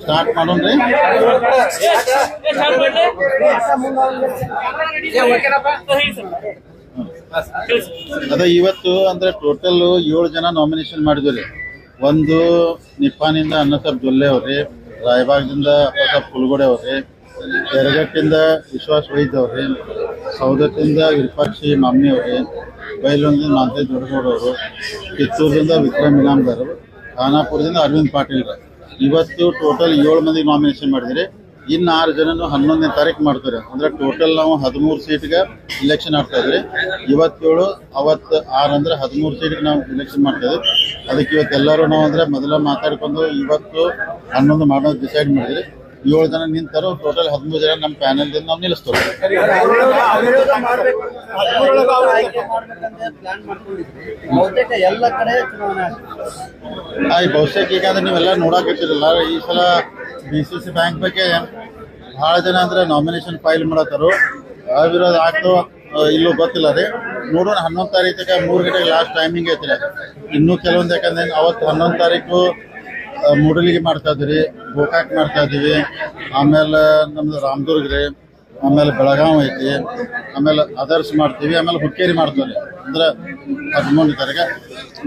Start ಮಾಡೋಣ್ರಿ ಅದೇ ಇವತ್ತು ಅಂದ್ರೆ ಟೋಟಲ್ ಏಳು ಜನ ನಾಮಿನೇಷನ್ ಮಾಡಿದ್ರಿ ಒಂದು ನಿಪ್ಪಾನಿಂದ ಅನ್ನಸಬ್ ದೊಲ್ಲೆ ಅವ್ರಿ, ರಾಯಬಾಗದಿಂದ ಅಪ್ಪಸಬ್ ಕುಲ್ಗೋಡೆ ಅವ್ರಿ ಯರಗಟ್ಟಿಂದ ವಿಶ್ವಾಸ ವೈದ್ಯವ್ರಿ ಸೌದತ್ತಿಂದ ವಿರೂಪಾಕ್ಷಿ ಮಾಮ್ನಿ ಅವ್ರಿ ಬೈಲೂರಿನಿಂದ ಮಾಂತೇಶ್ ದೊಡ್ಡಗೌಡ ಅವರು ಕಿತ್ತೂರಿಂದ ವಿಕ್ರಮ್ ಇನಾಮ್ದಾರ್ ಖಾನಾಪುರದಿಂದ ಅರವಿಂದ್ ಪಾಟೀಲ್ ಇವತ್ತು ಟೋಟಲ್ ಏಳು ಮಂದಿ ನಾಮಿನೇಷನ್ ಮಾಡಿದ್ರಿ. ಇನ್ನು ಆರು ಜನನು ಹನ್ನೊಂದನೇ ತಾರೀಕು ಮಾಡ್ತಾರೆ. ಅಂದ್ರೆ ಟೋಟಲ್ ನಾವು ಹದಿಮೂರು ಸೀಟ್ಗೆ ಇಲೆಕ್ಷನ್ ಆಗ್ತಾ ಇದ್ರಿ. ಇವತ್ತೇಳು, ಅವತ್ತು ಆರು ಅಂದ್ರೆ ಹದಿಮೂರು ಸೀಟ್ಗೆ ನಾವು ಇಲೆಕ್ಷನ್ ಮಾಡ್ತಾ ಇದ್ವಿ. ಅದಕ್ಕೆ ಇವತ್ತು ಎಲ್ಲರೂ ನಾವು ಅಂದ್ರೆ ಮೊದಲ ಮಾತಾಡ್ಕೊಂಡು ಇವತ್ತು ಹನ್ನೊಂದು ಮಾಡೋದು ಡಿಸೈಡ್ ಮಾಡಿದ್ರಿ. ಏಳು ಜನ ನಿಂತರು ಟೋಟಲ್ ಹದಿಮೂರು ಜನ ನಮ್ಮ ಪ್ಯಾನಲ್ದಿಂದ ನಾವು ನಿಲ್ಲಿಸ್ತೇವೆ. ಈ ಬಹುಶಃ ಈಗ ಅಂದ್ರೆ ನೀವೆಲ್ಲ ನೋಡಾಕತ್ತಿರಲ್ಲ ಈ ಸಲ ಬಿ ಸಿ ಸಿ ಬ್ಯಾಂಕ್ ಬಗ್ಗೆ ಬಹಳ ಜನ ಅಂದ್ರೆ ನಾಮಿನೇಷನ್ ಫೈಲ್ ಮಾಡತ್ತಾರು. ಅವಿರೋಧ ಆಗ್ತೋ ಇಲ್ಲೂ ಗೊತ್ತಿಲ್ಲ ರೀ. ನೋಡೋಣ ಹನ್ನೊಂದು ತಾರೀಕಿಗೆ ಮೂರು ಗಂಟೆಗೆ ಲಾಸ್ಟ್ ಟೈಮಿಂಗ್ ಐತ್ರಿ. ಇನ್ನೂ ಕೆಲವೊಂದು ಯಾಕಂದ್ರೆ ಅವತ್ತು ಹನ್ನೊಂದು ತಾರೀಕು ಮೂಡಲಿಗೆ ಮಾಡ್ತಾ ಇದ್ರಿ ಗೋಕಾಕ್ ಮಾಡ್ತಾ ಇದ್ದೀವಿ. ಆಮೇಲೆ ನಮ್ದು ರಾಮದುರ್ಗ ರೀ ಆಮೇಲೆ ಬೆಳಗಾವ್ ಐತಿ, ಆಮೇಲೆ ಅದರ್ಸ್ ಮಾಡ್ತೀವಿ, ಆಮೇಲೆ ಹುಕ್ಕೇರಿ ಮಾಡ್ತೀವಿ ಅಂದ್ರೆ ಹದಿಮೂರನೇ ತಾರೀಕು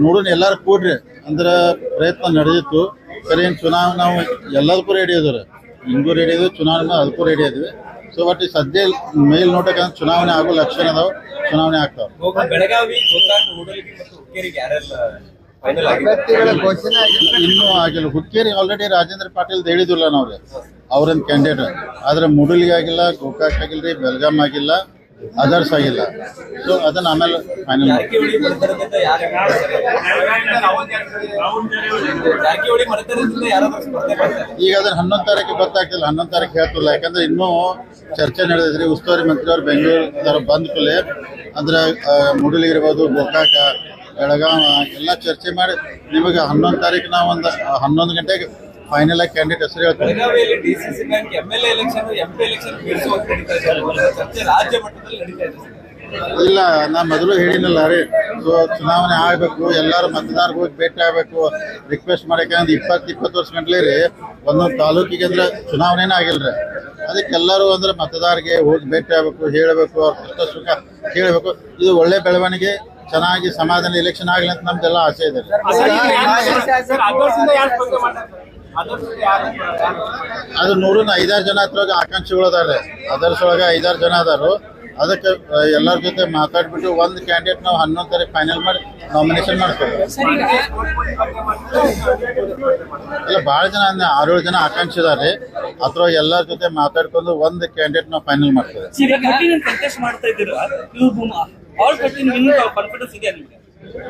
ನೋಡೋಣ ಎಲ್ಲಾರು ಕೂಡ್ರಿ. ಅಂದ್ರೆ ಪ್ರಯತ್ನ ನಡೆದಿತ್ತು. ಸರಿ ಚುನಾವಣೆ ನಾವು ಎಲ್ಲದಕ್ಕೂ ರೆಡಿ ಇದ್ದೀವಿ ಹಿಂಗೂ ರೆಡಿ ಇದ್ವಿ, ಚುನಾವಣೆ ಅದಕ್ಕೂ ರೆಡಿ ಇದ್ವಿ. ಸೊ ಬಟ್ ಈ ಸದ್ಯ ಮೇಲ್ ನೋಟಕ್ಕೆ ಚುನಾವಣೆ ಆಗೋ ಲಕ್ಷಣ ಅದಾವ, ಚುನಾವಣೆ ಆಗ್ತಾವ. ಅಭ್ಯರ್ಥಿಗಳ ಘೋಷಣೆ ಆಗಿಲ್ಲ ಇನ್ನೂ ಆಗಿಲ್ಲ. ಹುಕ್ಕೇರಿ ಆಲ್ರೆಡಿ ರಾಜೇಂದ್ರ ಪಾಟೀಲ್ ಹೇಳಿದಿಲ್ಲ ನಾವ್ರಿ. ಅವ್ರನ್ನ ಕ್ಯಾಂಡಿಡೇಟ್ ಆದ್ರೆ ಮುಡಲಿಗೆ ಆಗಿಲ್ಲ ಗೋಕಾಕ್ ಆಗಿಲ್ಲ ರೀ ಬೆಲ್ಗಾಮ್ ಆಗಿಲ್ಲ ಅದರ್ಸ್ ಆಗಿಲ್ಲ. ಸೊ ಅದನ್ನ ಆಮೇಲೆ ಫೈನಲ್ ಈಗ ಅದನ್ನ ಹನ್ನೊಂದು ತಾರೀಕಿಗೆ ಗೊತ್ತಾಗ್ತಿಲ್ಲ. ಹನ್ನೊಂದು ತಾರೀಕು ಹೇಳ್ತಿಲ್ಲ ಯಾಕಂದ್ರೆ ಇನ್ನೂ ಚರ್ಚೆ ನಡೆದಿದ್ರಿ ಉಸ್ತುವಾರಿ ಮಂತ್ರಿ ಅವ್ರು ಬೆಂಗಳೂರು ಬಂದ ಕೂಡಲೇ. ಅಂದ್ರೆ ಇರ್ಬೋದು ಗೋಕಾಕ ಬೆಳಗಾವ ಎಲ್ಲ ಚರ್ಚೆ ಮಾಡಿ. ನಿಮಗೆ ಹನ್ನೊಂದು ತಾರೀಕು ನಾವು ಒಂದು ಹನ್ನೊಂದು ಗಂಟೆಗೆ ಫೈನಲ್ ಆಗಿ ಕ್ಯಾಂಡಿಡೇಟ್ ಹೆಸರು ಇದೆ ಇಲ್ಲ ನಾ ಮೊದಲು ಹೇಳಿನಲ್ಲ ರೀ. ಸೊ ಚುನಾವಣೆ ಆಗಬೇಕು ಎಲ್ಲರೂ ಮತದಾರರಿಗೆ ಹೋಗಿ ಭೇಟಿ ಆಗಬೇಕು. ರಿಕ್ವೆಸ್ಟ್ ಮಾಡಕ್ಕೆ ಅಂದ್ರೆ ಇಪ್ಪತ್ತು ಇಪ್ಪತ್ತು ವರ್ಷ ಗಂಟ್ಲೆ ರೀ. ಒಂದೊಂದು ತಾಲೂಕಿಗೆ ಅಂದ್ರೆ ಚುನಾವಣೆನೇ ಆಗಿಲ್ಲ ರೀ. ಅದಕ್ಕೆ ಎಲ್ಲರೂ ಅಂದ್ರೆ ಮತದಾರರಿಗೆ ಹೋಗಿ ಭೇಟಿ ಆಗಬೇಕು ಹೇಳಬೇಕು ಅವ್ರ ಕಷ್ಟ ಸುಖ ಕೇಳಬೇಕು. ಇದು ಒಳ್ಳೆ ಬೆಳವಣಿಗೆ. ಚೆನ್ನಾಗಿ ಸಮಾಧಾನ ಎಲೆಕ್ಷನ್ ಆಗಲಿ ಅಂತ ನಮ್ದೆಲ್ಲ ಆಸೆ ಇದೆ. ರೀ. ಅದು ನೂರ ಐದಾರು ಜನ ಹತ್ರ ಆಕಾಂಕ್ಷಿಗಳು ಅದಾರೆ. ಅದರ್ಸ್ ಒಳಗೆ ಐದಾರು ಜನ ಅದಾರು. ಅದಕ್ಕೆ ಎಲ್ಲರ ಜೊತೆ ಮಾತಾಡ್ಬಿಟ್ಟು ಒಂದು ಕ್ಯಾಂಡಿಡೇಟ್ ನಾವು ಹನ್ನೊಂದು ತಾರೀಕು ಫೈನಲ್ ಮಾಡಿ ನಾಮಿನೇಷನ್ ಮಾಡ್ತೇವೆ. ಇಲ್ಲ ಭಾಳ ಜನ ಅಂದ್ರೆ ಆರೇಳು ಜನ ಆಕಾಂಕ್ಷಿ ಇದಾರೆ ಅದ್ರ ಎಲ್ಲರ ಜೊತೆ ಮಾತಾಡ್ಕೊಂಡು ಒಂದು ಕ್ಯಾಂಡಿಡೇಟ್ ನಾವು ಫೈನಲ್ ಮಾಡ್ತೇವೆ. ಇದ್ದೀರಾ ಇದು ಆಲ್ ಪಟ್ಟಿ ಇನ್ನೂ ಕಾನ್ಫಿಡೆನ್ಸ್ ಇದೆಯಾ ನಿಮಗೆ?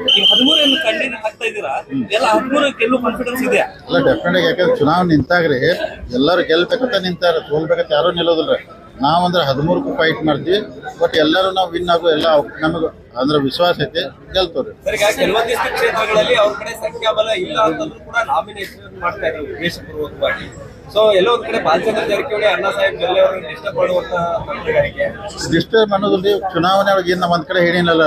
ನೀವು ಹದಿಮೂರು ಏನು ಕಂಡಿನ ಹಾಕ್ತಾ ಇದ್ದೀರಾ? ಎಲ್ಲ ಹದಿಮೂರಕ್ಕೆ ಎಲ್ಲೂ ಕಾನ್ಫಿಡೆನ್ಸ್ ಇದೆಯಾ? ಅಲ್ಲ ಡೆಫಿನೆಟ್ ಯಾಕಂದ್ರೆ ಚುನಾವಣೆ ನಿಂತಾಗ್ರಿ ಎಲ್ಲರೂ ಗೆಲ್ಬೇಕಂತ ನಿಂತಾರ ಸೋಲ್ಬೇಕಂತ ಯಾರೂ ನಿಲ್ಲೋದಿಲ್ಲ ನಾವು ಅಂದ್ರೆ ಹದಿಮೂರಕ್ಕೂ ಫೈಟ್ ಮಾಡ್ತೀವಿ. ಬಟ್ ಎಲ್ಲರೂ ನಾವು ವಿನ್ ಆಗೋ ಎಲ್ಲ ನಮಗೆ ಅಂದ್ರೆ ವಿಶ್ವಾಸ ಐತಿ ಗೆಲ್ತವ್ರಿ. ಈಗ ಕೆಲವೊಂದಿಷ್ಟು ಕ್ಷೇತ್ರಗಳಲ್ಲಿ ಅವ್ರ ಕಡೆ ಸಂಖ್ಯಾಬಲ ಇಲ್ಲ ಅಂತಂದ್ರೂ ಕೂಡ ನಾಮಿನೇಷನ್ ಮಾಡ್ತಾ ಇದ್ರು ಉದ್ದೇಶಪೂರ್ವಕವಾಗಿ ಸೊ ಎಲ್ಲೋ ಒಂದ್ ಕಡೆ ಬಾಲಚಂದ್ರ ಜಾರಕಿಹೊಳಿ, ಅಣ್ಣಾ ಸಾಹೇಬ್ ಜೊಲ್ಲೆ ಡಿಸ್ಟರ್ಬ್ ಮಾಡುವಂತ ಡಿಸ್ಟರ್ಬ್ ಅನ್ನೋದ್ರಲ್ಲಿ ಚುನಾವಣೆ ಒಳಗೆ ಏನು ಒಂದ್ ಕಡೆ ಹೇಳಿನಲ್ಲ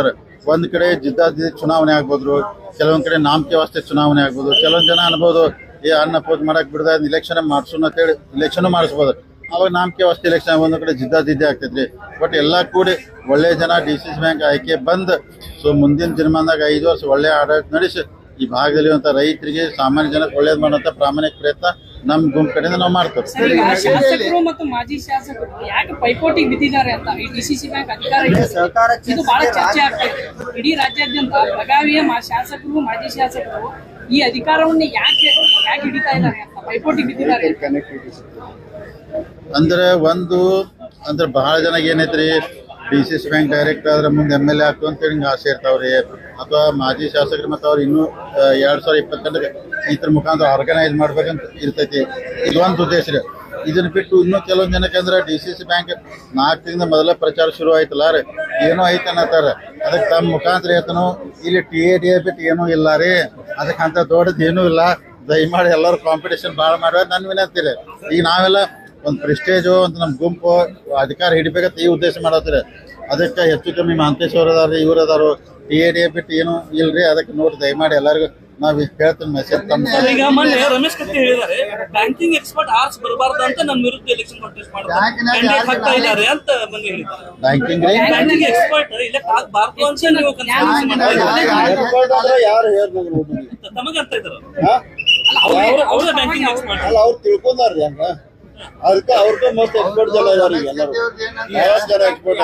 ಒಂದ್ ಕಡೆ ಜಿದ್ದಾಜಿದ್ದಿ ಚುನಾವಣೆ ಆಗ್ಬೋದು ಕೆಲವೊಂದ್ ಕಡೆ ನಾಮಕೆ ವಾಸ್ತೆ ಚುನಾವಣೆ ಆಗ್ಬೋದು. ಕೆಲವೊಂದ್ ಜನ ಅನ್ಬೋದು, ಏ ಅನ್ನ ಪೋಜ್ ಮಾಡಕ್ ಬಿಡದ ಇಲೆಕ್ಷನ್ ಮಾಡ್ಸೋಣ ಅಂತೇಳಿ ಇಲೆಕ್ಷನ್ ಮಾಡಿಸ್ಬೋದು. ಅವಾಗ ನಾಮಕೆ ವಾಸ್ತೆ ಇಲೆಕ್ಷನ್ ಒಂದ್ ಕಡೆ ಜಿದ್ದಾಜಿದ್ದಿ ಆಗ್ತೈತ್ರಿ. ಬಟ್ ಎಲ್ಲಾ ಕೂಡಿ ಒಳ್ಳೆ ಜನ ಡಿ ಸಿ ಸಿ ಬ್ಯಾಂಕ್ ಆಯ್ಕೆ ಬಂದ್ ಸೊ ಮುಂದಿನ ದಿನಮಾನದಾಗ ಐದು ವರ್ಷ ಒಳ್ಳೆ ಆಡಳಿತ ನಡೆಸಿ, ಈ ಭಾಗದಲ್ಲಿ ರೈತರಿಗೆ ಸಾಮಾನ್ಯ ಜನಕ್ಕೆ ಒಳ್ಳೇದ್ ಮಾಡುವಂತ ಪ್ರಾಮಾಣಿಕ ಪ್ರಯತ್ನ ನಮ್ ಗುಂಪು ಕಡೆಯಿಂದ ನಾವು ಮಾಡ್ತೇವೆ ಶಾಸಕರು ಮತ್ತು ಮಾಜಿ ಶಾಸಕರು ಯಾಕೆ ಪೈಪೋಟಿಗೆ ಬಿದ್ದಿದ್ದಾರೆ ಅಂತ? ಈ ಡಿಸಿಸಿ ಬ್ಯಾಂಕ್ ಅಧಿಕಾರ ಇದೆ. ಇದು ಬಹಳ ಚರ್ಚೆ ಆಗ್ತಾ ಇದೆ. ಇಡೀ ರಾಜ್ಯಾದ್ಯಂತ ಬೆಳಗಾವಿಯ ಮಾ ಶಾಸಕರು ಮಾಜಿ ಶಾಸಕರು ಈ ಅಧಿಕಾರವನ್ನು ಯಾಕೆ ಯಾಕೆ ಹಿಡಿತಾ ಇದ್ದಾರೆ ಅಂತ ಪೈಪೋಟಿಗೆ ಬಿದ್ದಿದ್ದಾರೆ ಅಂದ್ರೆ ಒಂದು ಅಂದ್ರೆ ಬಹಳ ಜನ ಏನೈತ್ರಿ D C C bank direct ಆದ್ರೆ ಮುಂದೆ ಎಂ ಎಲ್ ಎ ಆಗ್ತು ಅಂತೇಳಿ ಹಿಂಗೆ ಆಸೆ ಇರ್ತಾವ್ರಿ. ಅಥವಾ ಮಾಜಿ ಶಾಸಕರು ಮತ್ತು ಅವ್ರು ಇನ್ನೂ ಎರಡ್ ಸಾವಿರ ಇಪ್ಪತ್ತೆಂಟಕ್ಕೆ ಇದ್ರ ಮುಖಾಂತರ ಆರ್ಗನೈಸ್ ಮಾಡ್ಬೇಕಂತ ಇರ್ತೈತಿ. ಇದೊಂದು ಉದ್ದೇಶ ರೀ. ಇದನ್ನ ಬಿಟ್ಟು ಇನ್ನೂ ಕೆಲವೊಂದು ಜನಕ್ಕೆ ಅಂದ್ರೆ ಡಿ ಸಿ ಸಿ ಬ್ಯಾಂಕ್ ನಾಲ್ಕು ತಿಂಗಳ ಮೊದಲ ಪ್ರಚಾರ ಶುರು ಆಯ್ತಲ್ಲ ರೀ. ಏನೋ ಐತೆ ಅನ್ನತ್ತಾರ. ಅದಕ್ಕೆ ತಮ್ಮ ಮುಖಾಂತರ ಹೇಳ್ತಾನು, ಇಲ್ಲಿ ಟಿ ಎ ಡಿ ಎ ಬಿಟ್ಟು ಏನೂ ಇಲ್ಲ ರೀ. ಅದಕ್ಕಂತ ದೊಡ್ಡದು ಏನೂ ಇಲ್ಲ. ದಯಮಾಡಿ ಎಲ್ಲರೂ ಕಾಂಪಿಟೇಷನ್ ಭಾಳ ಮಾಡುವ ನನ್ನ ವಿನಂತಿ ರೀ. ಈಗ ನಾವೆಲ್ಲ ಒಂದು ಪ್ರೆಸ್ಟೇಜು ಒಂದು ನಮ್ಮ ಗುಂಪು ಅಧಿಕಾರ ಹಿಡಿಬೇಕಂತ ಈ ಉದ್ದೇಶ ಮಾಡತ್ತಾರೆ ಅದಕ್ಕೆ ಹೆಚ್ಚು ಕಮ್ಮಿ ಮಹಾಂತೇಶ್ ಅವ್ರು ಅದಾರ ಇವ್ರು ಅದಾರು. ಟಿ ಎ ಡಿ ಬಿಟ್ಟು ಏನು ಇಲ್ರಿ. ಅದಕ್ಕೆ ನೋಡಿ ದಯಮಾಡಿ ಎಲ್ಲರಿಗೂ ನಾವ್ ಹೇಳ್ತೀನಿ ಮೆಸೇಜ್ ಈಗ ಮೊನ್ನೆ ರಮೇಶ್ ಕತ್ತಿ ಹೇಳಿದ್ದಾರೆ ಬ್ಯಾಂಕಿಂಗ್ ಎಕ್ಸ್ಪರ್ಟ್ ಆರ್ಸ್ ಬರಬಾರ್ದು ಅಂತ ನಮ್ಮ ವಿರುದ್ಧ ಎಲೆಕ್ಷನ್ ಕಾಂಟೆಸ್ಟ್ ಮಾಡ್ತಾರೆ ಹಾಕ್ತಾ ಇದ್ದಾರೆ ಅಂತ ಮೊನ್ನೆ ಹೇಳಿದ್ದಾರೆ. ಬ್ಯಾಂಕಿಂಗ್ ಬ್ಯಾಂಕಿಂಗ್ ಎಕ್ಸ್ಪರ್ಟ್ ಇಲ್ಲ ಆಗ್ಬಾರ್ದು ಅಂತ ನೀವು ತಮಗೆ ಅಂತ ಇದ್ದಾರೆ ಅವ್ರ ಬ್ಯಾಂಕಿಂಗ್ ಎಕ್ಸ್ಪರ್ಟ್ ಅಲ್ಲ ಅವ್ರು ತಿಳ್ಕೊಂಡಾರ್ರಿ ಹಂಗ ಅದಕ್ಕೆ ಅವ್ರಿಗೆ ಮಸ್ತ್ ಎಕ್ಸ್ಪರ್ಟ್ ಜನ ಇದಾರೆ ಎಲ್ಲರೂ. ಬಹಳಷ್ಟು ಜನ ಎಕ್ಸ್ಪರ್ಟ್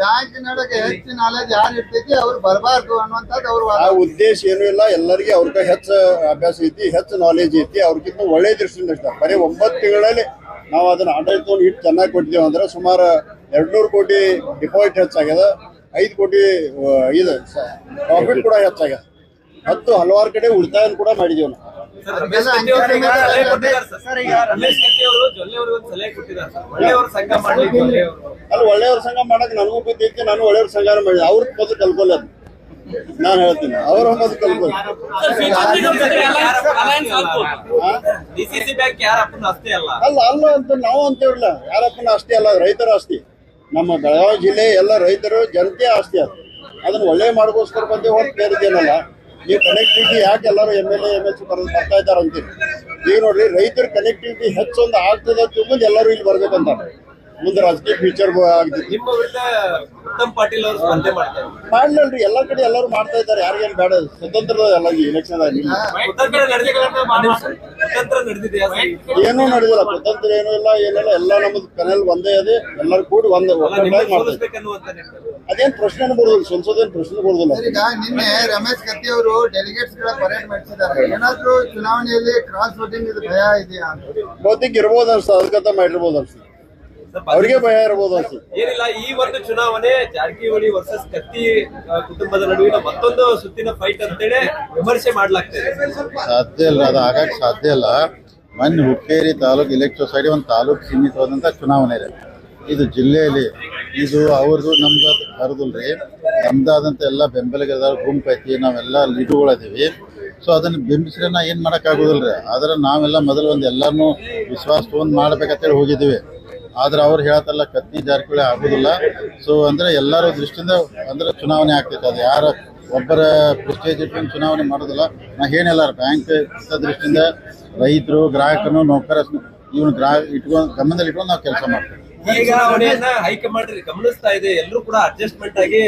ಬ್ಯಾಂಕಿನೊಳಗೆ ಹೆಚ್ಚು ನಾಲೆಜ್ ಯಾರು ಇರ್ತೈತಿ ಅವ್ರು ಬರಬಾರ್ದು ಅನ್ನುವಂಥದ್ದು ಅವ್ರ ಆ ಉದ್ದೇಶ ಏನೂ ಇಲ್ಲ ಎಲ್ಲರಿಗೆ ಅವ್ರಿಗೆ ಹೆಚ್ಚು ಅಭ್ಯಾಸ ಐತಿ ಹೆಚ್ಚು ನಾಲೆಜ್ ಐತಿ ಅವ್ರಿಗಿಂತ ಒಳ್ಳೆ ದೃಷ್ಟಿಯಿಂದ ಇಷ್ಟ ಬರೀ ಒಂಬತ್ತು ತಿಂಗಳಲ್ಲಿ ನಾವು ಅದನ್ನ ಆಡಳಿತವನ್ನು ಇಟ್ಟು ಚೆನ್ನಾಗಿ ಕೊಟ್ಟಿದ್ದೇವೆ ಅಂದ್ರೆ ಸುಮಾರು ಎರಡ್ನೂರು ಕೋಟಿ ಡಿಪಾಸಿಟ್ ಹೆಚ್ಚಾಗ್ಯದ ಐದು ಕೋಟಿ ಇದು ಪ್ರಾಫಿಟ್ ಕೂಡ ಹೆಚ್ಚಾಗ್ಯದ. ಹತ್ತು ಹಲವಾರು ಕಡೆ ಉಳಿತಾಯ ಕೂಡ ಮಾಡಿದೀವಿ ನಾವು. ಅಲ್ಲಿ ಒಳ್ಳೆಯವ್ರ ಸಂಘ ಮಾಡಕ್ ನನಗೂ ಗೊತ್ತೈತಿ ನಾನು ಒಳ್ಳೆಯವ್ರ ಸಂಘ ಮಾಡಿ ಅವ್ರ ಮೊದಲು ಕಲ್ಕೊಲ್ಲ ನಾನು ಹೇಳ್ತೀನಿ ಅವ್ರ ಮೊದಲು ಕಲ್ಕೊಲ್ಲ ಅಲಯನ್ಸ್ ಆಗ್ಬೋದು ಡಿಸಿಸಿ ಬ್ಯಾಂಕ್ ಯಾರ ಅಪ್ಪನ ಅಷ್ಟೇ ಅಲ್ಲ. ಅಲ್ಲ ಅಲ್ಲ ಅಂತ ನಾವು ಅಂತೇಳಿಲ್ಲ ಯಾರಪ್ಪನ ಆಸ್ತಿ ಅಲ್ಲ ರೈತರ ಆಸ್ತಿ ನಮ್ಮ ಬೆಳಗಾವಿ ಜಿಲ್ಲೆ ಎಲ್ಲ ರೈತರು ಜನತೆ ಆಸ್ತಿ ಅದು ಅದನ್ನ ಒಳ್ಳೆ ಮಾಡ್ಕೋಸ್ಕರ ಬಂದೇ ಹೊರತು ಬೇರೆದೇನಲ್ಲ ಈ ಕನೆಕ್ಟಿವಿಟಿ ಯಾಕೆ ಎಲ್ಲರೂ M L A M L C ಬರೋದು ಬರ್ತಾ ಇದ್ದಾರೆ ಅಂತೀರಿ ಈಗ ನೋಡ್ರಿ, ರೈತರ ಕನೆಕ್ಟಿವಿಟಿ ಹೆಚ್ಚೊಂದು ಆಗ್ತದೆ ಅಂತ ಎಲ್ಲರೂ ಇಲ್ಲಿ ಬರ್ಬೇಕಂತ ಮುಂದೆ ರಾಜಕೀಯ ಫ್ಯೂಚರ್ ಆಗ್ತೈತಿ ನಿಮ್ಮ ವಿರುದ್ಧ ಉತ್ತಮ್ ಪಾಟೀಲ್ ಅವರು ಸ್ಪರ್ಧೆ ಮಾಡ್ತಾರೆ ಮಾಡ್ಲಲ್ರಿ ಎಲ್ಲಾ ಕಡೆ ಎಲ್ಲರೂ ಮಾಡ್ತಾ ಇದ್ದಾರೆ ಯಾರಿಗೇನು ಬೇಡ ಸ್ವತಂತ್ರದ ಎಲ್ಲ ಎಲೆಕ್ಷನ್ ಆಗಿ ಉತ್ತರ ಕಡೆ ನಡೆದಿದೆ ಸ್ವತಂತ್ರ ನಡೆದಿದೆಯಾ? ಏನೂ ನಡೆದಿಲ್ಲ ಸ್ವತಂತ್ರ ಏನೂ ಇಲ್ಲ ಏನಿಲ್ಲ ಎಲ್ಲ ನಮ್ದು ಕನೆಲ್ ಒಂದೇ ಅದೇ ಎಲ್ಲರೂ ಕೂಡಿ ಒಂದೇ ಒಟ್ಟಾಗಿ. ಅದೇನ್ ಪ್ರಶ್ನೆ ಬರುದಿಲ್ಲ ಸಂಸದೇನ್ ಪ್ರಶ್ನೆ ಬರುದಿಲ್ಲ ಈಗ ನಿನ್ನೆ ರಮೇಶ್ ಕತ್ತಿ ಅವರು ಡೆಲಿಗೇಟ್ಸ್ಗಳ ಪರೇಡ್ ಮಾಡಿಸಿದ್ದಾರೆ. ಏನಾದ್ರೂ ಚುನಾವಣೆಯಲ್ಲಿ ಕ್ರಾಸ್ ವೋಟಿಂಗ್ ಇದು ಭಯ ಇದೆಯಾ? ಬಹುತೇಕ ಇರ್ಬೋದು ಅನ್ಸ ಅದಕ್ಕಂತ ಮಾಡಿರ್ಬೋದು ಅನ್ಸ. ಸ್ವಲ್ಪ ಅವ್ರಿಗೆ ಭಯ ಇರಬಹುದು ಏನಿಲ್ಲ ಈ ಒಂದು ಚುನಾವಣೆ ಜಾರಕಿಹೊಳಿ ವರ್ಸಸ್ ಕತ್ತಿ ಕುಟುಂಬದ ನಡುವಿನ ಮತ್ತೊಂದು ಸುತ್ತಿನ ಫೈಟ್ ಅಂತೇಳಿ ವಿಮರ್ಶೆ ಮಾಡ್ಲಾಗ್ತದೆ ಸಾಧ್ಯ ಇಲ್ಲ ಅದು ಆಗಕ್ಕೆ ಸಾಧ್ಯ ಇಲ್ಲ. ಮನ್ ಹುಕ್ಕೇರಿ ತಾಲೂಕು ಇಲೆಕ್ಟ್ ಸೊಸೈಟಿ ಒಂದು ತಾಲೂಕು ಸೀಮಿತವಾದಂಥ ಚುನಾವಣೆ ಇದೆ. ಇದು ಜಿಲ್ಲೆಯಲ್ಲಿ ಇದು ಅವ್ರದ್ದು ನಮ್ದು ಹರಿದಿಲ್ರಿ ನಮ್ದಾದಂಥ ಎಲ್ಲ ಬೆಂಬಲಿಗರ ಗುಂಪು ಐತಿ ನಾವೆಲ್ಲ ಲೀಡುಗಳದೀವಿ ಸೊ ಅದನ್ನ ಬಿಂಬಿಸ್ರೆ ನಾ ಏನು ಮಾಡೋಕ್ಕಾಗೋದಿಲ್ಲ ರೀ ಆದ್ರೆ ನಾವೆಲ್ಲ ಮೊದಲು ಒಂದು ಎಲ್ಲರನ್ನೂ ವಿಶ್ವಾಸ ತೊಗೊಂಡು ಮಾಡ್ಬೇಕಂತೇಳಿ ಹೋಗಿದ್ದೀವಿ. ಆದ್ರೆ ಅವ್ರು ಹೇಳತ್ತಲ್ಲ ಕತ್ತಿ ಜಾರಕಿಹೊಳಿ ಆಗುದಿಲ್ಲ. ಸೊ ಅಂದ್ರೆ ಎಲ್ಲರ ದೃಷ್ಟಿಯಿಂದ ಅಂದ್ರೆ ಚುನಾವಣೆ ಆಗ್ತೈತೆ. ಅದು ಯಾರ ಒಬ್ಬರ ಪ್ರೆಸ್ಟೇಜ್ ಇಟ್ಕೊಂಡು ಚುನಾವಣೆ ಮಾಡೋದಿಲ್ಲ. ನಾ ಏನಿಲ್ಲ ಬ್ಯಾಂಕ್ ದೃಷ್ಟಿಯಿಂದ ರೈತರು ಗ್ರಾಹಕರು ನೌಕರ ಇವನು ಗ್ರಾಹಕ ಇಟ್ಕೊಂಡು ಗಮನದಲ್ಲಿ ಇಟ್ಕೊಂಡು ನಾವು ಕೆಲಸ ಮಾಡ್ತೀವಿ. ಈಗ ಹೈಕಮಾಂಡ್ ಗಮನಿಸ್ತಾ ಇದೆ. ಎಲ್ಲರೂ ಕೂಡ ಅಡ್ಜಸ್ಟ್ಮೆಂಟ್ ಆಗಿ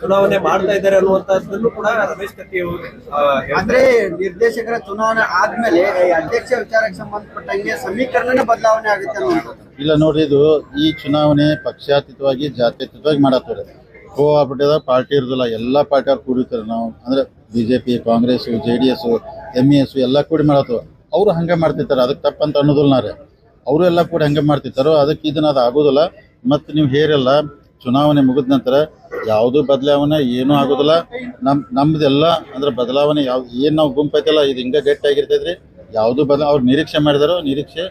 ಚುನಾವಣೆ ಮಾಡ್ತಾ ಇದ್ದಾರೆ ಅನ್ನುವಂತಹದ್ದನ್ನು ಕೂಡ ರಮೇಶ್ ಕತ್ತಿ. ಅಂದ್ರೆ ನಿರ್ದೇಶಕರ ಚುನಾವಣೆ ಆದ್ಮೇಲೆ ಈ ಅಧ್ಯಕ್ಷ ವಿಚಾರಕ್ಕೆ ಸಂಬಂಧಪಟ್ಟಂಗೆ ಸಮೀಕರಣನೇ ಬದಲಾವಣೆ ಆಗುತ್ತೆ ಅನ್ನುವಂಥದ್ದು. ಇಲ್ಲ ನೋಡ್ರಿ, ಇದು ಈ ಚುನಾವಣೆ ಪಕ್ಷಾತೀತವಾಗಿ, ಜಾತ್ಯತೀತವಾಗಿ ಮಾಡತ್ತಾರೆ ಕೋಆಪರೇಟಿವ್ ಪಾರ್ಟಿ ಇರೋದಿಲ್ಲ, ಎಲ್ಲ ಪಾರ್ಟಿ ಅವ್ರು ಕೂಡಿರ್ತಾರೆ ನಾವು. ಅಂದ್ರೆ BJP Congress J D S M E S ಎಲ್ಲ ಕೂಡಿ ಮಾಡತ್ತವ. ಅವರು ಹಂಗೆ ಮಾಡ್ತಿರ್ತಾರೆ ಅದಕ್ಕೆ ತಪ್ಪಂತ ಅನ್ನೋದಿಲ್ಲ ನಾರೆ ಅವರು ಎಲ್ಲ ಕೂಡ ಹಂಗೆ ಮಾಡ್ತಿರ್ತಾರೋ ಅದಕ್ಕೆ ಇದನ್ನ ಅದು ಆಗೋದಿಲ್ಲ. ಮತ್ತು ನೀವು ಹೇರಲ್ಲ, ಚುನಾವಣೆ ಮುಗಿದ ನಂತರ ಯಾವುದು ಬದಲಾವಣೆ ಏನೂ ಆಗೋದಿಲ್ಲ. ನಮ್, ನಮ್ದೆಲ್ಲ ಅಂದ್ರೆ ಬದಲಾವಣೆ ಯಾವ್ದು, ಏನು ನಾವು ಗುಂಪೈತಲ್ಲ ಇದು ಹಿಂಗೆ ಗಟ್ಟಿಯಾಗಿರ್ತೈತ್ರಿ ಯಾವುದೂ ಬದಲ, ಅವ್ರು ನಿರೀಕ್ಷೆ ಮಾಡಿದಾರೋ, ನಿರೀಕ್ಷೆ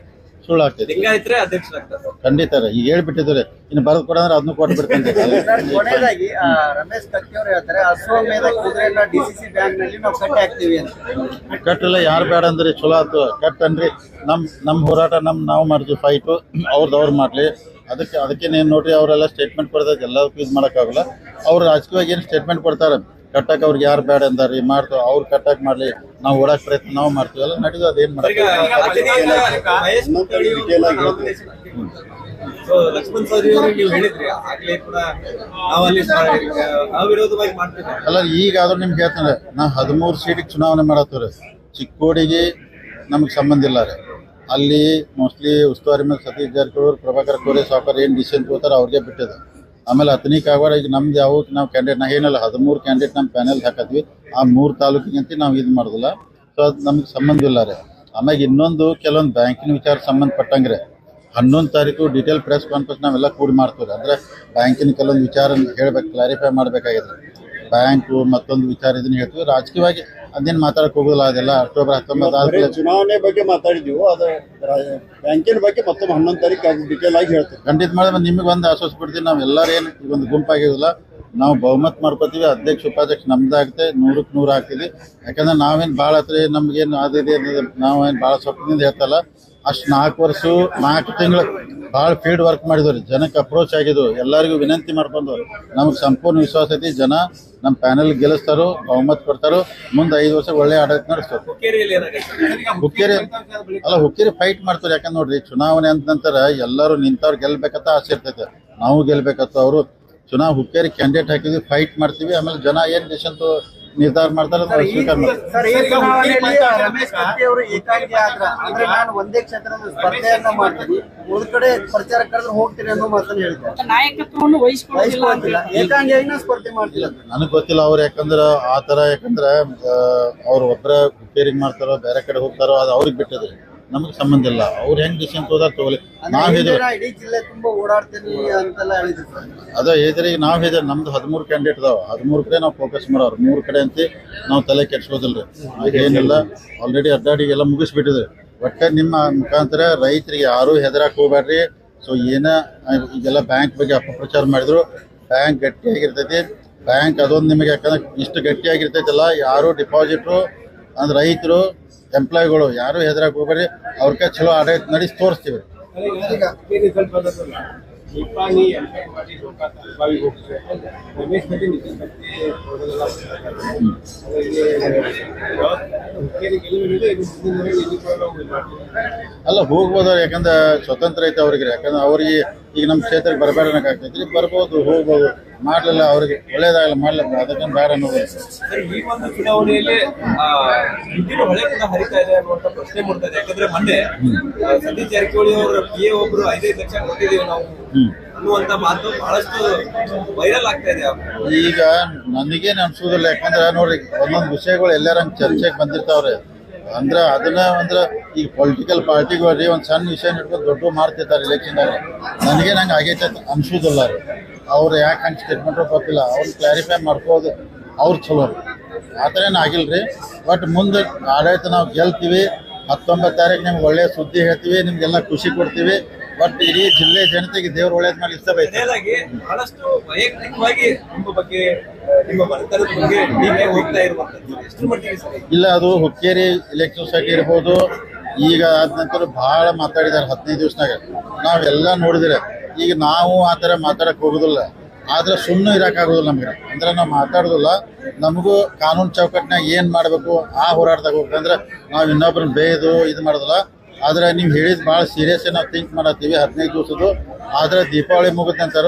ಸುಳ್ಳಾಗ್ತೈತಿ ಲಿಂಗಾಯತ್ರೆ ಅಧ್ಯಕ್ಷರಾಗ್ತಾರೆ. ಖಂಡಿತ ರೀ. ಈಗ ಹೇಳ್ಬಿಟ್ಟಿದ್ದಾರೆ. ಇನ್ನು ಬರೆದು ಕೊಡಂದ್ರೆ ಅದನ್ನು ಕೊಟ್ಟು ಬಿಡ್ತೀನಿ. ಸರ್, ಕೊನೆಯದಾಗಿ ಆ, ರಮೇಶ್ ಕತ್ತಿ ಅವರು ಹೇಳ್ತಾರೆ ಅಶ್ವಮೇಧ ಕುದುರೆನ ಡಿಸಿಸಿ ಬ್ಯಾಂಕ್ನಲ್ಲಿ ನಾವು ಕಟ್ಟಿ ಹಾಕ್ತೀವಿ ಅಂತ. ಕಟ್ಟಲ್ಲ ಯಾರು ಬೇಡ ಅಂದ್ರೆ ಚಲೋ ಆತು. ಕಟ್ಟನ್ರಿ. ನಮ್ ನಮ್ ಹೋರಾಟ ನಮ್ ನಾವು ಮಾಡ್ತೀವಿ ಫೈಟು ಅವ್ರದ್ದು ಅವ್ರು ಮಾಡ್ಲಿ. ಅದಕ್ಕೆ ಅದಕ್ಕೆ ನೀನು ನೋಡ್ರಿ ಅವರೆಲ್ಲ ಸ್ಟೇಟ್ಮೆಂಟ್ ಕೊಡ್ತಾರೆ ಎಲ್ಲದಕ್ಕೂ ಇದು ಮಾಡೋಕ್ಕಾಗಲ್ಲ. ಅವ್ರು ರಾಜಕೀಯವಾಗಿ ಏನು ಸ್ಟೇಟ್ಮೆಂಟ್ ಕೊಡ್ತಾರೆ? ಕಟ್ಟಕ್ಕೆ ಅವ್ರಿಗೆ ಯಾರು ಬೇಡ ಅಂದಾರಿ ಮಾಡ್ತು ಅವ್ರು ಕಟ್ಟಕ್ ಮಾಡ್ಲಿ. ನಾವು ಓಡಾಕ್ ಪ್ರಯತ್ನ ನಾವು ಮಾಡ್ತೀವಿ. ಎಲ್ಲ ನಡೆದು ಅಲ್ಲ ಈಗ ಆದ್ರೂ ನಿಮ್ಗೆ ಹೇಳ್ತಾನೆ ನಾ ಹದಿಮೂರು ಸೀಟಿಗೆ ಚುನಾವಣೆ ಮಾಡತ್ತವ್ರಿ. ಚಿಕ್ಕೋಡಿಗೆ ನಮಗೆ ಸಂಬಂಧ ಇಲ್ಲ ರೀ. ಅಲ್ಲಿ ಮೋಸ್ಟ್ಲಿ ಉಸ್ತುವಾರಿ ಮೇಲೆ ಸತೀಶ್ ಜಾರಕಿಹೊಳಿ ಪ್ರಭಾಕರ್ ಕೋರೆ ಸಾವುಕಾರ ಏನು ಡಿಸಿಷನ್ ತಗೋತಾರೆ ಅವ್ರಿಗೆ ಬಿಟ್ಟಿದೆ ಆಮೇಲೆ ಹತ್ತನೇ ಕಾಗವಾಡ, ಈಗ ನಮ್ದು ಯಾವ ನಾವು ಕ್ಯಾಂಡಿಡೇಟ್ ನಾ ಏನಲ್ಲ, ಹದಿಮೂರು ಕ್ಯಾಂಡಿಡೇಟ್ ನಮ್ಮ ಪ್ಯಾನೆಲ್ ಹಾಕತ್ವಿ ಆ ಮೂರು ತಾಲೂಕಿಗಂತ ನಾವು ಇದು ಮಾಡೋದಿಲ್ಲ. ಸೊ ಅದು ನಮಗೆ ಸಂಬಂಧ ಇಲ್ಲ ರೀ. ಆಮ್ಯಾಗ ಇನ್ನೊಂದು ಕೆಲವೊಂದು ಬ್ಯಾಂಕಿನ ವಿಚಾರ ಸಂಬಂಧಪಟ್ಟಂಗೆ ಹನ್ನೊಂದು ತಾರೀಕು ಡಿಟೇಲ್ ಪ್ರೆಸ್ ಕಾನ್ಫರೆನ್ಸ್ ನಾವೆಲ್ಲ ಕೂಡಿ ಮಾಡ್ತೀವಿ ಅಂದರೆ ಬ್ಯಾಂಕಿನ ಕೆಲವೊಂದು ವಿಚಾರ ಹೇಳ್ಬೇಕು ಕ್ಲಾರಿಫೈ ಮಾಡಬೇಕಾಗಿದೆ ಬ್ಯಾಂಕು ಮತ್ತೊಂದು ವಿಚಾರ ಇದನ್ನ ಹೇಳ್ತೀವಿ. ರಾಜಕೀಯವಾಗಿ ಅದೇನು ಮಾತಾಡಕ್ ಹೋಗುದಿಲ್ಲ ಅದೆಲ್ಲ ಅಕ್ಟೋಬರ್ ಹತ್ತೊಂಬತ್ತು ಆದ್ಮೇಲೆ ಚುನಾವಣೆ ಬಗ್ಗೆ ಮಾತಾಡಿದ್ವಿ ಅದು ಬ್ಯಾಂಕಿನ ಬಗ್ಗೆ ಮತ್ತೊಮ್ಮೆ ಹನ್ನೊಂದು ತಾರೀಕು ಡೀಟೇಲ್ ಆಗಿ ಹೇಳ್ತೀವಿ. ಖಂಡಿತ ಮಾಡಿದ್ರೆ ನಿಮಗೆ ಒಂದು ಆಶ್ವಾಸ ಬಿಡ್ತೀವಿ ನಾವು ಎಲ್ಲರೂ ಏನು ಒಂದು ಗುಂಪಾಗಿರೋದಿಲ್ಲ ನಾವು ಬಹುಮತ ಮಾಡ್ಕೋತೀವಿ ಅಧ್ಯಕ್ಷ ಉಪಾಧ್ಯಕ್ಷ ನಮ್ದಾಗುತ್ತೆ ನೂರಕ್ಕೆ ನೂರು ಹಾಕ್ತೀವಿ. ಯಾಕಂದ್ರೆ ನಾವೇನು ಭಾಳ ಹತ್ರ ನಮ್ಗೇನು ಅದಿದೆ ನಾವೇನು ಭಾಳ ಸ್ವಪ್ನದಿಂದ ಹೇಳ್ತಲ್ಲ ಅಷ್ಟು ನಾಲ್ಕು ವರ್ಷ ನಾಲ್ಕು ತಿಂಗಳು ಭಾಳ ಫೀಲ್ಡ್ ವರ್ಕ್ ಮಾಡಿದವ್ರಿ ಜನಕ್ಕೆ ಅಪ್ರೋಚ್ ಆಗಿದ್ದು ಎಲ್ಲರಿಗೂ ವಿನಂತಿ ಮಾಡ್ಕೊಂಡು ನಮ್ಗೆ ಸಂಪೂರ್ಣ ವಿಶ್ವಾಸ ಐತಿ ಜನ ನಮ್ಮ ಪ್ಯಾನೆಲ್ ಗೆಲ್ಲಿಸ್ತಾರೋ ಬಹುಮತ ಕೊಡ್ತಾರೋ ಮುಂದೆ ಐದು ವರ್ಷ ಒಳ್ಳೆ ಆಡಳಿತ ನಡೆಸ್ತಾರೆ. ಹುಕ್ಕೇರಿ ಅಲ್ಲ ಹುಕ್ಕೇರಿ ಫೈಟ್ ಮಾಡ್ತಾರೆ ಯಾಕಂದ್ರೆ ನೋಡ್ರಿ ಚುನಾವಣೆ ಅಂದ ನಂತರ ಎಲ್ಲರೂ ನಿಂತವ್ರು ಗೆಲ್ಬೇಕಂತ ಆಸೆ ಇರ್ತೈತೆ. ನಾವು ಗೆಲ್ಬೇಕತ್ತು ಅವರು ಚುನಾವ್ ಹುಕ್ಕೇರಿ ಕ್ಯಾಂಡಿಡೇಟ್ ಹಾಕಿದ್ವಿ ಫೈಟ್ ಮಾಡ್ತೀವಿ ಆಮೇಲೆ ಜನ ಏನ್ ಡಿಸಿಷನ್ ನಿರ್ಧಾರ ಮಾಡ್ತಾರೆ ಅದನ್ನ ಸ್ವೀಕಾರ ನನಗೆ ಗೊತ್ತಿಲ್ಲ ಅವ್ರು ಯಾಕಂದ್ರೆ ಆ ತರ ಯಾಕಂದ್ರೆ ಅವ್ರು ಒಬ್ಬರ ಹುಕ್ಕೇರಿಗೆ ಮಾಡ್ತಾರೋ ಬೇರೆ ಕಡೆ ಹೋಗ್ತಾರೋ ಅದು ಅವ್ರಿಗೆ ಬಿಟ್ಟಿದ್ರಿ ನಮಗೆ ಸಂಬಂಧ ಇಲ್ಲ. ಅವ್ರು ಹೆಂಗ್ ಡಿಸಿಷನ್ ತಗೋದಾರ ನಾವು ಹೇಳಿದ್ರು ಇಡೀ ಜಿಲ್ಲೆ ತುಂಬಾ ಓಡಾಡ್ತೀನಿ ಅಂತೆಲ್ಲ ಹೇಳಿದ್ರು ಸರ್. ಅದ ಹೇಳಿದ್ರೆ ಈಗ ನಾವ್ ಹೇಳಿದ್ರೆ ನಮ್ದು ಹದಿಮೂರು ಕ್ಯಾಂಡಿಡೇಟ್ ಅದಾವ. ಹದಿಮೂರು ಕಡೆ ನಾವು ಫೋಕಸ್ ಮಾಡೋರು. ಮೂರು ಕಡೆ ಅಂತ ನಾವು ತಲೆ ಕೆಡ್ಸೋದಿಲ್ರಿ ಏನಿಲ್ಲ. ಆಲ್ರೆಡಿ ಅಡ್ಡಾಡಿ ಎಲ್ಲ ಮುಗಿಸ್ಬಿಟ್ಟಿದ್ರಿ ಒಟ್ಟೆ ನಿಮ್ಮ ಮುಖಾಂತರ ರೈತರಿಗೆ ಯಾರು ಹೆದರಾಕ್ ಹೋಗ್ಬೇಡ್ರಿ ಸೊ ಏನ ಈಗೆಲ್ಲ ಬ್ಯಾಂಕ್ ಬಗ್ಗೆ ಅಪಪ್ರಚಾರ ಮಾಡಿದ್ರು. ಬ್ಯಾಂಕ್ ಗಟ್ಟಿಯಾಗಿರ್ತೈತಿ. ಬ್ಯಾಂಕ್ ಅದೊಂದು ನಿಮಗೆ ಯಾಕಂದ್ರೆ ಇಷ್ಟು ಗಟ್ಟಿಯಾಗಿರ್ತೈತಲ್ಲ ಯಾರು ಡಿಪಾಸಿಟ್ರು ಅಂದ್ರೆ ರೈತರು ಎಂಪ್ಲಾಯ್ಗಳು ಯಾರು ಹೆದರಾಕ್ ಹೋಗ್ಬೇಡಿ ಅವ್ರ ಚಲೋ ಆಡಳಿತ ನಡೆಸಿ ತೋರಿಸ್ತೀವಿ. ಅಲ್ಲ ಹೋಗ್ಬೋದ ಯಾಕಂದ್ರೆ ಸ್ವತಂತ್ರ ಐತೆ ಅವ್ರಿಗೆ ಯಾಕಂದ್ರೆ ಅವ್ರಿಗೆ ಈಗ ನಮ್ಮ ಕ್ಷೇತ್ರಕ್ಕೆ ಬರಬೇಡ ಅನ್ನೋಕ್ಕಾಗ್ತೈತಿ ಬರ್ಬೋದು ಹೋಗ್ಬೋದು. ಮಾಡಲಿಲ್ಲ ಅವ್ರಿಗೆ. ಒಳ್ಳೇದಾಗಲ್ಲ ಮಾಡಲಿಲ್ಲ ಅದಕ್ಕೆ ಬೇಡ ಅನ್ನೋದು ಈ ಒಂದು ಚುನಾವಣೆಯಲ್ಲಿ ಆ, ಹಿಂದಿನ ಹೊಳೆ ಕೂಡ ಹರಿತಾ ಇದೆ ಅನ್ನುವಂತ ಪ್ರಶ್ನೆ ಮೂಡ್ತಾ ಇದೆ. ಯಾಕಂದ್ರೆ ಮೊನ್ನೆ ಆ, ಸತೀಶ್ ಜಾರಕಿಹೊಳಿ ಅವರ ಪಿ ಎ ಒಬ್ರು ಐದೈದು ಲಕ್ಷ ಕೊಟ್ಟಿದ್ದೀವಿ ನಾವು. ಅನ್ನುವಂತ ಮಾತು ಬಹಳಷ್ಟು ವೈರಲ್ ಆಗ್ತಾ ಇದೆ. ಈಗ ನನಗೇನು ಅನ್ಸೋದಿಲ್ಲ. ಯಾಕಂದ್ರೆ ನೋಡ್ರಿ ಒಂದೊಂದು ವಿಷಯಗಳು ಎಲ್ಲಾರ ಚರ್ಚೆಗೆ ಬಂದಿರ್ತಾವ್ರೆ. ಅಂದ್ರೆ ಅದನ್ನ ಅಂದ್ರೆ ಈಗ ಪೊಲಿಟಿಕಲ್ ಪಾರ್ಟಿಗಳು ಒಂದು ಸಣ್ಣ ವಿಷಯ ಇಟ್ಕೊಂಡು ದೊಡ್ಡ ಮಾಡ್ತಿರ್ತಾರೆ ಇಲೆಕ್ಷನ್ದಾಗ ನನಗೆ ನಂಗೆ ಆಗೈತೆ ಅನ್ಸೋದಿಲ್ಲ ರೀ ಅವ್ರು ಯಾಕೆ ಹಂಗೆ ಸ್ಟೇಟ್ಮೆಂಟ್ ಗೊತ್ತಿಲ್ಲ ಅವ್ರು ಕ್ಲಾರಿಫೈ ಮಾಡ್ಕೋದು ಅವ್ರು ಚಲೋ ಆ ಥರ ಏನು ಆಗಿಲ್ರಿ ಬಟ್ ಮುಂದೆ ಆಡಳಿತ ನಾವು ಗೆಲ್ತೀವಿ. ಹತ್ತೊಂಬತ್ತು ತಾರೀಕು ನಿಮ್ಗೆ ಒಳ್ಳೆ ಸುದ್ದಿ ಹೇಳ್ತೀವಿ ನಿಮಗೆಲ್ಲ ಖುಷಿ ಕೊಡ್ತೀವಿ. ಬಟ್ ಇಡೀ ಜಿಲ್ಲೆ ಜನತೆಗೆ ದೇವ್ರ ಒಳ್ಳೇದ್ ಮಾಡಿ ಇಷ್ಟ ಬೈತಾರೆ. ಬಹಳಷ್ಟು ವೈಯಕ್ತಿಕವಾಗಿ ನಿಮ್ಮ ಬಗ್ಗೆ ನಿಮ್ಮ ಬರ್ತಾರದ ಬಗ್ಗೆ ಹೋಗ್ತಾ ಇರುವಂತದ್ದು. ಎಷ್ಟು ಮಟ್ಟಿಗೆ ಸರಿ? ಇಲ್ಲ ಅದು ಹುಕ್ಕೇರಿ ಎಲೆಕ್ಷನ್ ಸೊಸೈಟಿ ಇರ್ಬೋದು ಈಗ ಆದ ನಂತರ ಬಹಳ ಮಾತಾಡಿದಾರೆ ಹದಿನೈದು ದಿವಸನಾಗ. ನಾವೆಲ್ಲ ನೋಡಿದ್ರೆ ಈಗ ನಾವು ಆ ಥರ ಮಾತಾಡಕ್ ಹೋಗೋದಿಲ್ಲ. ಆದ್ರೆ ಸುಮ್ಮನೆ ಇರೋಕ್ಕಾಗೋದಿಲ್ಲ ನಮ್ಗೆ. ಅಂದ್ರೆ ನಾವು ಮಾತಾಡೋದಿಲ್ಲ. ನಮಗೂ ಕಾನೂನು ಚೌಕಟ್ಟಿನಾಗ ಏನು ಮಾಡಬೇಕು ಆ ಹೋರಾಟದಾಗ ಅಂದ್ರೆ ನಾವು ಇನ್ನೊಬ್ರನ್ನ ಬೇಯ್ದು ಇದು ಮಾಡೋದಿಲ್ಲ. ಆದ್ರೆ ನೀವು ಹೇಳಿದ ಭಾಳ ಸೀರಿಯಸ್ ನಾವು ಥಿಂಕ್ ಮಾಡತ್ತೀವಿ ಹದಿನೈದು ದಿವಸದ್ದು. ಆದರೆ ದೀಪಾವಳಿ ಮುಗಿದ ನಂತರ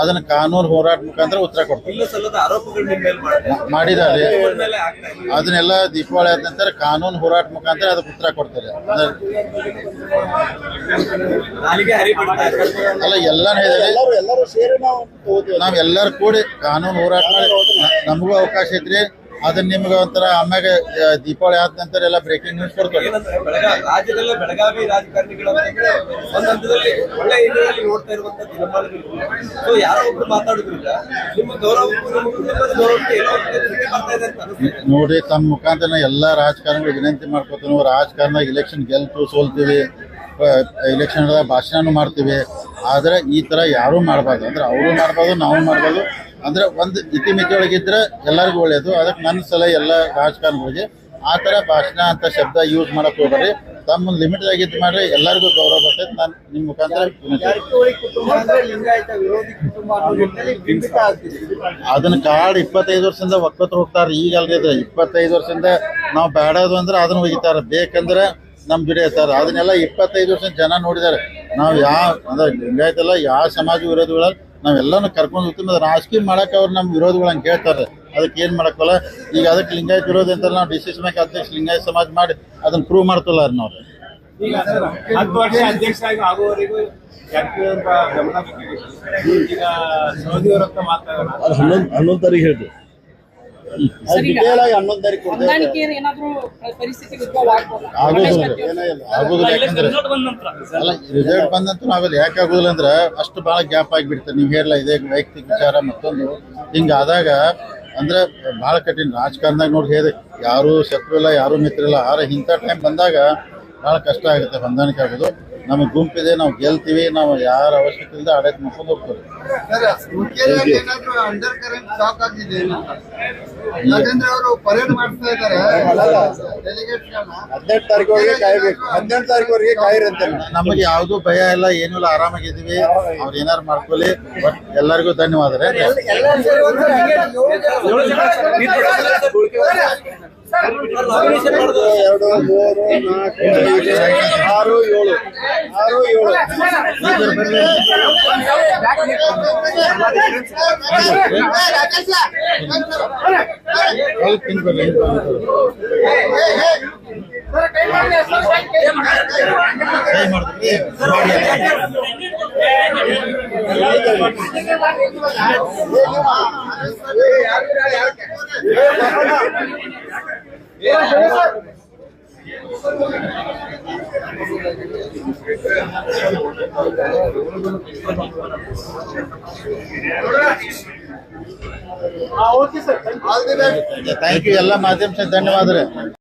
ಅದನ್ನ ಕಾನೂನು ಹೋರಾಟ ಮುಖಾಂತರ ಉತ್ತರ ಕೊಡ್ತೀವಿ ಇಲ್ಲ ಸಲ್ಲದ ಆರೋಪಗಳು ನಿಮ್ಮ ಮೇಲೆ ಮಾಡ್ತಾರೆ ಮಾಡಿದ್ದಾರೆ. ಅದನ್ನೆಲ್ಲ ದೀಪಾವಳಿ ಆದ ನಂತರ ಕಾನೂನು ಹೋರಾಟ ಮುಖಾಂತರ ಅದಕ್ಕೆ ಉತ್ತರ ಕೊಡ್ತಾರೆ. ಅಲ್ಲ ಎಲ್ಲ ನಾವೆಲ್ಲರೂ ಎಲ್ಲರೂ ಎಲ್ಲರೂ ಸೇರಿ ನಾವು ತಗೋತೀವಿ ಎಲ್ಲರೂ ಕೂಡಿ ಕಾನೂನು ಹೋರಾಟ ಮಾಡಿ ನಮಗೂ ಅವಕಾಶ ಐತ್ರಿ ಅದನ್ನ ನಿಮ್ಗೆ ಒಂಥರ ಆಮ್ಯಾಗ ದೀಪಾವಳಿ ಆದ ನಂತರ ಎಲ್ಲ ಬ್ರೇಕಿಂಗ್ ನ್ಯೂಸ್ ಕೊಡ್ತಾರೆ. ರಾಜ್ಯದಲ್ಲೇ ಬೆಳಗಾವಿ ರಾಜಕಾರಣಿಗಳು ಹಂತದಲ್ಲಿ ಒಳ್ಳೆ ಇದರಲ್ಲಿ ನೋಡ್ತಾ ಇರುವಂತ ದಿನಮಾನಗಳು. ಯಾರೋ ಒಬ್ರು ಮಾತಾಡಿದ್ರಿಂದ ನಿಮ್ಮ ನೋಡ್ರಿ ತಮ್ಮ ಮುಖಾಂತರ ಎಲ್ಲಾ ರಾಜಕಾರಣಿಗಳು ವಿನಂತಿ ಮಾಡ್ಕೊತೀವಿ ರಾಜಕಾರಣ ರಾಜಕಾರಣದಾಗ ಇಲೆಕ್ಷನ್ ಗೆಲ್ತು ಸೋಲ್ತೀವಿ. ಇಲೆಕ್ಷನ್ ಭಾಷಣ ಮಾಡ್ತೀವಿ. ಆದ್ರೆ ಈ ತರ ಯಾರು ಮಾಡಬಾರ್ದು. ಅಂದ್ರೆ ಅವರು ಮಾಡ್ಬೋದು ನಾವು ಮಾಡ್ಬೋದು ಅಂದ್ರೆ ಒಂದು ಇತಿಮಿತಿಯೊಳಗಿದ್ರೆ ಎಲ್ಲರಿಗೂ ಒಳ್ಳೇದು. ಅದಕ್ಕೆ ನನ್ನ ಸಲ ಎಲ್ಲ ರಾಜಕಾರಣಿಗಳಿಗೆ. ಆ ತರ ಭಾಷಣ ಅಂತ ಶಬ್ದ ಯೂಸ್ ಮಾಡಕ್ ಹೋಗ್ರಿ ತಮ್ಮ ಲಿಮಿಟ್ ಆಗಿದ್ದು ಮಾಡ್ರಿ, ಎಲ್ಲರಿಗೂ ಗೌರವ ಬರ್ತೈತೆ. ನಾನು ನಿಮ್ಮ ಮುಖಾಂತರ ಅದನ್ನ ಕಾರ್ಡ್ ಇಪ್ಪತ್ತೈದು ವರ್ಷದಿಂದ ಒಕ್ಕತ್ತು ಹೋಗ್ತಾರ ಈಗ ಅಲ್ರಿ ಇಪ್ಪತ್ತೈದು ವರ್ಷದಿಂದ ನಾವು ಬೇಡದು ಅಂದ್ರೆ ಅದನ್ನ ಒಗಿತಾರ ಬೇಕಂದ್ರೆ ನಮ್ ಜೊತೆ ಇರ್ತಾರ ಅದನ್ನೆಲ್ಲ ಇಪ್ಪತ್ತೈದು ವರ್ಷ ಜನ ನೋಡಿದಾರೆ. ನಾವು ಯಾವ ಅಂದ್ರೆ ಲಿಂಗಾಯತಲ್ಲ ಯಾವ ಸಮಾಜ ವಿರೋಧಿಗಳಲ್ಲಿ ನಾವೆಲ್ಲನೂ ಕರ್ಕೊಂಡು ಹೋಗ್ತೀವಿ ಮತ್ತೆ ರಾಜಕೀಯ ಮಾಡಕ್ಕೆ ಅವ್ರು ನಮ್ಮ ವಿರೋಧಿಗಳು ಹಂಗೆ ಕೇಳ್ತಾರೆ ಅದಕ್ಕೆ ಏನು ಮಾಡಕ್ಕಲ್ಲ? ಈಗ ಅದಕ್ಕೆ ಲಿಂಗಾಯತ್ ವಿರೋಧ ಅಂತ ನಾವು ಡಿಸಿಸ್ ಸಿ ಸಿ ಅಧ್ಯಕ್ಷ ಲಿಂಗಾಯತ್ ಸಮಾಜ ಮಾಡಿ ಅದನ್ನ ಪ್ರೂವ್ ಮಾಡ್ತಲ್ಲ ನಾವು. ಈಗ ಹತ್ತು ವರ್ಷ ಅಧ್ಯಕ್ಷ ಆಗಿ ಆಗುವವರೆಗೂ ಅವರ ಅದು ಹನ್ನೊಂದು ತಾರೀಕು ಹೇಳ್ತೀವಿ ಅದು ಡಿಟೇಲ್ ಆಗಿ ಹನ್ನೊಂದು ತಾರೀಕು? ಆಗೋದಿಲ್ಲ. ರಿಸಲ್ಟ್ ಬಂದ ನಂತರ. ಅಲ್ಲ ರಿಸಲ್ಟ್ ಬಂದಂತೂ ನಾವೆಲ್ಲ ಯಾಕೆ ಆಗುದಿಲ್ಲ ಅಂದ್ರೆ ಅಷ್ಟು ಭಾಳ ಗ್ಯಾಪ್ ಆಗಿಬಿಡ್ತಾರೆ ನೀವು ಹೇಳಲ್ಲ ಇದೇ ವೈಯಕ್ತಿಕ ವಿಚಾರ ಮತ್ತೊಂದು. ಹಿಂಗಾದಾಗ ಅಂದ್ರೆ ಭಾಳ ಕಠಿಣ. ರಾಜಕಾರಣದಾಗ ನೋಡಿ ಹೇಳಿ ಯಾರು ಶತ್ರು ಇಲ್ಲ ಯಾರು ಮಿತ್ರ ಇಲ್ಲ. ಆದ್ರೆ ಇಂಥ ಟೈಮ್ ಬಂದಾಗ ಬಹಳ ಕಷ್ಟ ಆಗುತ್ತೆ ಹೊಂದಾಣಿಕೆ ಆಗೋದು. ನಮಗೆ ಗುಂಪಿದೆ ನಾವು ಗೆಲ್ತೀವಿ ನಾವು ಯಾರ ಅವಶ್ಯಕತೆ ಇಲ್ಲದೆ ಆಡಳಿತ ಮಾಡ್ಕೊಂಡು ಹೋಗ್ತಾರೆ ಹದಿನೆಂಟು ತಾರೀಕುವರೆಗೆ ಕಾಯ್ಬೇಕು ಹದಿನೆಂಟು ತಾರೀಕುವರೆಗೆ ಕಾಯಿರಂತೆ ನಮಗೆ ಯಾವ್ದು ಭಯ ಇಲ್ಲ ಏನೂ ಇಲ್ಲ ಆರಾಮಾಗಿದ್ದೀವಿ ಅವ್ರು ಏನಾರು ಮಾಡ್ಕೊಳ್ಳಿ ಬಟ್ ಎಲ್ಲರಿಗೂ ಧನ್ಯವಾದ ಎರಡು ಮೂರು ನಾಲ್ಕು ಐದು ಆರು ಏಳು ಆರು ಏಳು ಥ್ಯಾಂಕ್ ಯು ಎಲ್ಲ ಮಾಧ್ಯಮ ಧನ್ಯವಾದ